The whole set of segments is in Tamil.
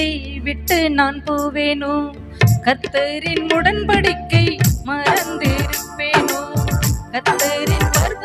உலகத்தை விட்டு நான் போவேனோ? கத்தரின் உடன்படிக்கை மறந்திருப்பேனோ? கத்தரின் Parv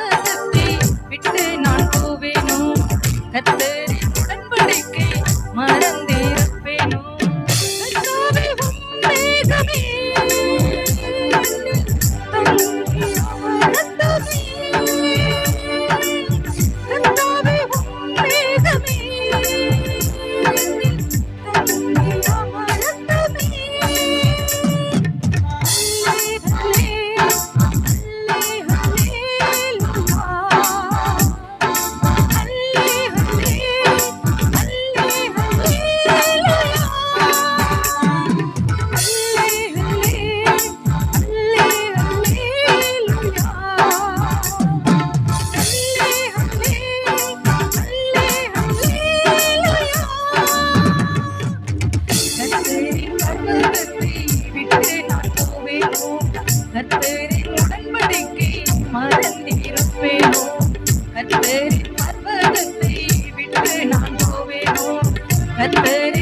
and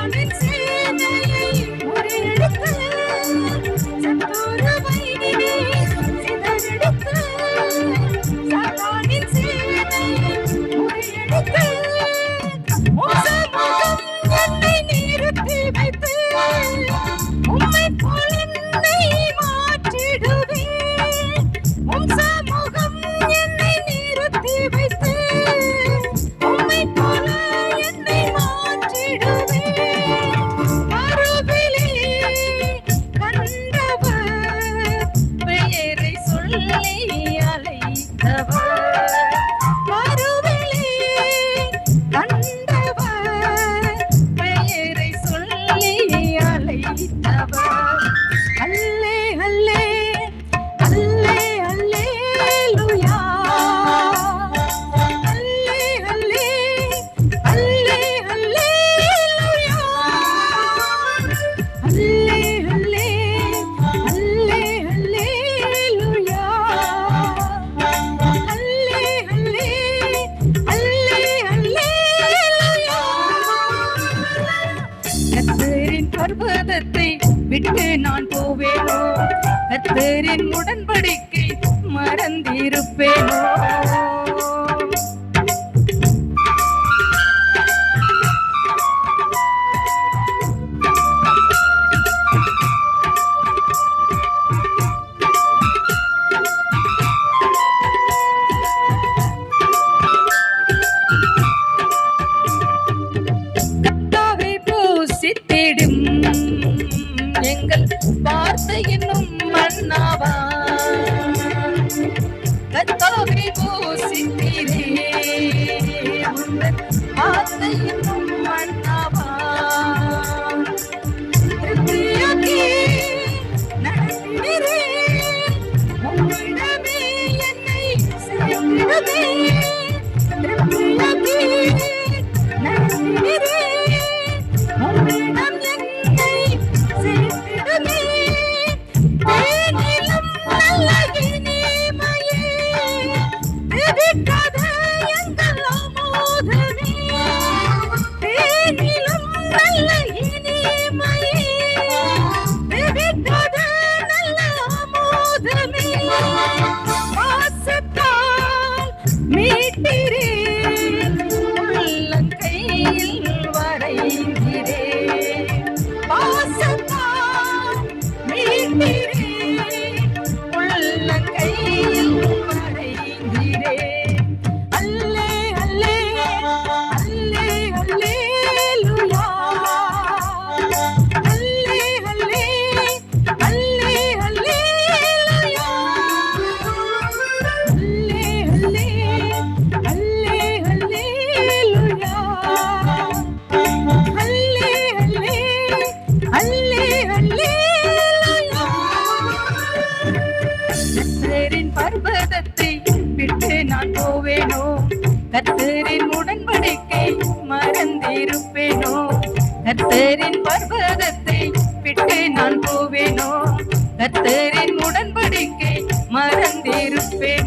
on its the பர்வதத்தை விட்டு நான் போவேனோ? கத்தரின் உடன்படிக்கை மறந்திருப்பேனோ? கத்தோரி பூசித்திரே மாத்தையும் கத்தரின் உடன்படிக்கை மறந்திருப்பேனோ? கத்தரின் பர்வதத்தை விட்டு நான் போவேனோ? கத்தரின் உடன்படிக்கை மறந்திருப்பேன்?